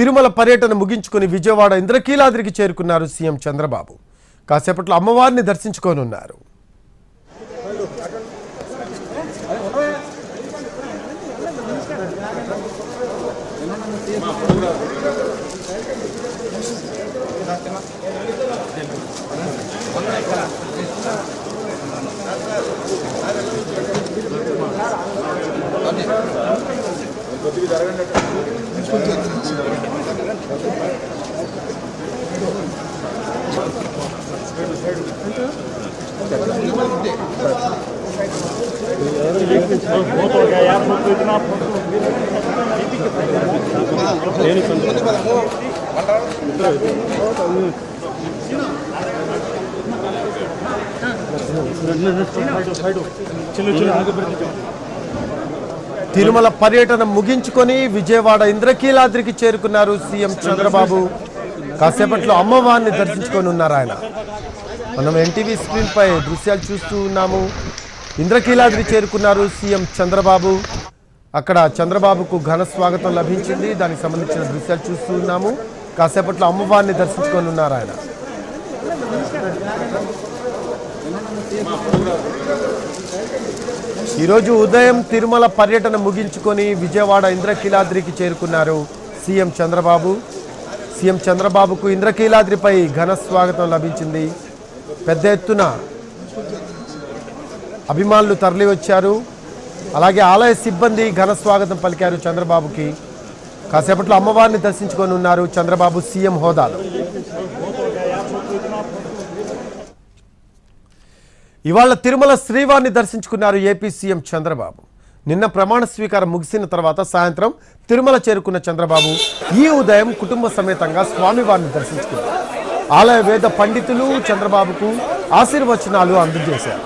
తిరుమల పర్యటన ముగించుకొని విజయవాడ ఇంద్రకీలాద్రికి చేరుకున్నారు సీఎం చంద్రబాబు. కాసేపట్లో అమ్మవారిని దర్శించుకోనున్నారు. తిరుమల పర్యటన ముగించుకొని విజయవాడ ఇంద్రకీలాద్రికి చేరుకున్నారు సీఎం చంద్రబాబు. కాసేపట్లో అమ్మవారిని దర్శించుకొని ఉన్నారు ఆయన. మనం ఎన్టీవీ స్క్రీన్పై దృశ్యాలు చూస్తూ ఉన్నాము. ఇంద్రకీలాద్రి చేరుకున్నారు సీఎం చంద్రబాబు. అక్కడ చంద్రబాబుకు ఘన స్వాగతం లభించింది. దానికి సంబంధించిన దృశ్యాలు చూస్తూ ఉన్నాము. కాసేపట్లో అమ్మవారిని దర్శించుకొని ఉన్నారు ఆయన. ఈరోజు ఉదయం తిరుమల పర్యటన ముగించుకొని విజయవాడ ఇంద్రకీలాద్రికి చేరుకున్నారు సీఎం చంద్రబాబు. సీఎం చంద్రబాబుకు ఇంద్రకీలాద్రిపై ఘన స్వాగతం లభించింది. పెద్ద ఎత్తున అభిమానులు తరలివచ్చారు అలాగే ఆలయ సిబ్బంది ఘన స్వాగతం పలికారు చంద్రబాబుకి. కాసేపట్లో అమ్మవారిని దర్శించుకొని ఉన్నారు చంద్రబాబు సీఎం హోదాలో. ఇవాళ తిరుమల శ్రీవారిని దర్శించుకున్నారు ఏపీ సీఎం చంద్రబాబు. నిన్న ప్రమాణ స్వీకారం ముగిసిన తర్వాత సాయంత్రం తిరుమల చేరుకున్న చంద్రబాబు ఈ ఉదయం కుటుంబ సమేతంగా స్వామివారిని దర్శించుకున్నారు. ఆలయ వేద పండితులు చంద్రబాబుకు ఆశీర్వచనాలు అందజేశారు.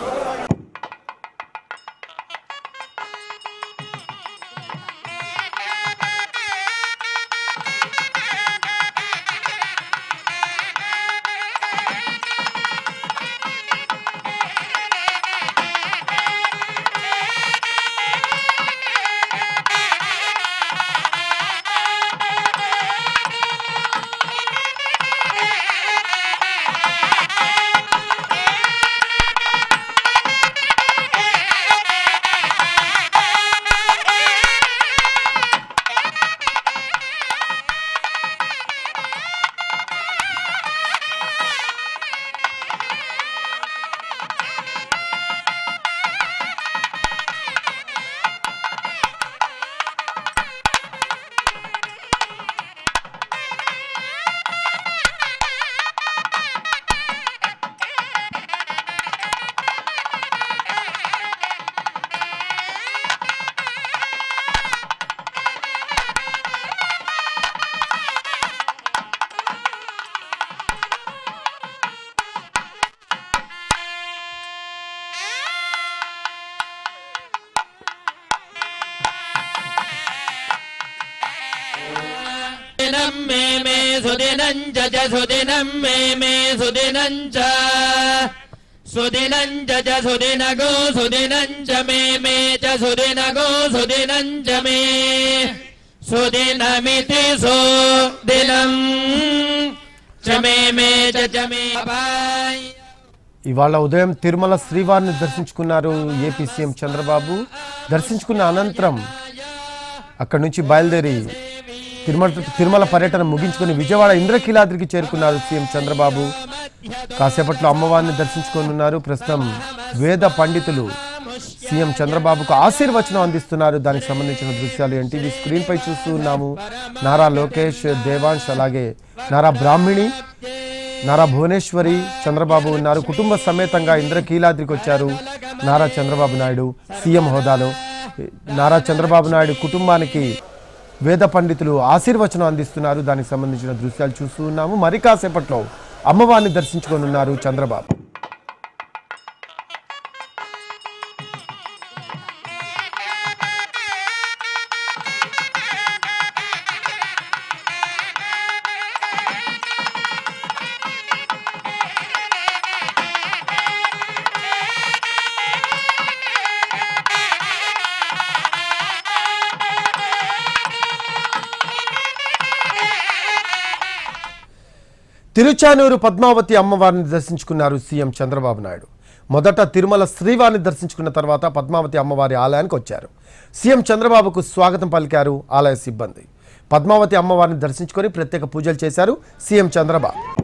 सुदिनं मे मे सुदिनं च च सुदिनं मे मे सुदिनं च सुदिनं च च सुदिनगो सुदिनं च मे मे च सुदिनगो सुदिनं च मे सुदिनमिति सुदिनं च मे मे च च मे बाय ఇవాళ ఉదయం తిరుమల శ్రీవారిని దర్శించుకున్నారు ఏపీ సీఎం చంద్రబాబు దర్శించుకున్న అనంతరం అక్కడి నుంచి బయలుదేరి తిరుమల తిరుమల పర్యటన ముగించుకొని విజయవాడ ఇంద్రకీలాద్రికి చేరుకున్నారు సీఎం చంద్రబాబు. కాసేపట్లో అమ్మవారిని దర్శించుకొని ఉన్నారు ప్రస్తుతం వేద పండితులు సీఎం చంద్రబాబుకు ఆశీర్వచనం అందిస్తున్నారు. దానికి సంబంధించిన దృశ్యాలు ఎన్టీవీ స్క్రీన్పై చూస్తూ ఉన్నాము. నారా లోకేష్ దేవాంశ్ అలాగే నారా బ్రాహ్మిణి నారా భువనేశ్వరి చంద్రబాబు ఉన్నారు. కుటుంబ సమేతంగా ఇంద్రకీలాద్రికి వచ్చారు నారా చంద్రబాబు నాయుడు సీఎం హోదాలో. నారా చంద్రబాబు నాయుడు కుటుంబానికి వేద పండితులు ఆశీర్వచనం అందిస్తున్నారు. దానికి సంబంధించిన దృశ్యాలు చూస్తూ ఉన్నాము. మరి కాసేపట్లో అమ్మవారిని దర్శించుకొని ఉన్నారు చంద్రబాబు. తిరుచానూరు పద్మావతి అమ్మవారిని దర్శించుకున్నారు సీఎం చంద్రబాబు నాయుడు. మొదట తిరుమల శ్రీవారిని దర్శించుకున్న తర్వాత పద్మావతి అమ్మవారి ఆలయానికి వచ్చారు. సీఎం చంద్రబాబుకు స్వాగతం పలికారు ఆలయ సిబ్బంది. పద్మావతి అమ్మవారిని దర్శించుకొని ప్రత్యేక పూజలు చేశారు సీఎం చంద్రబాబు.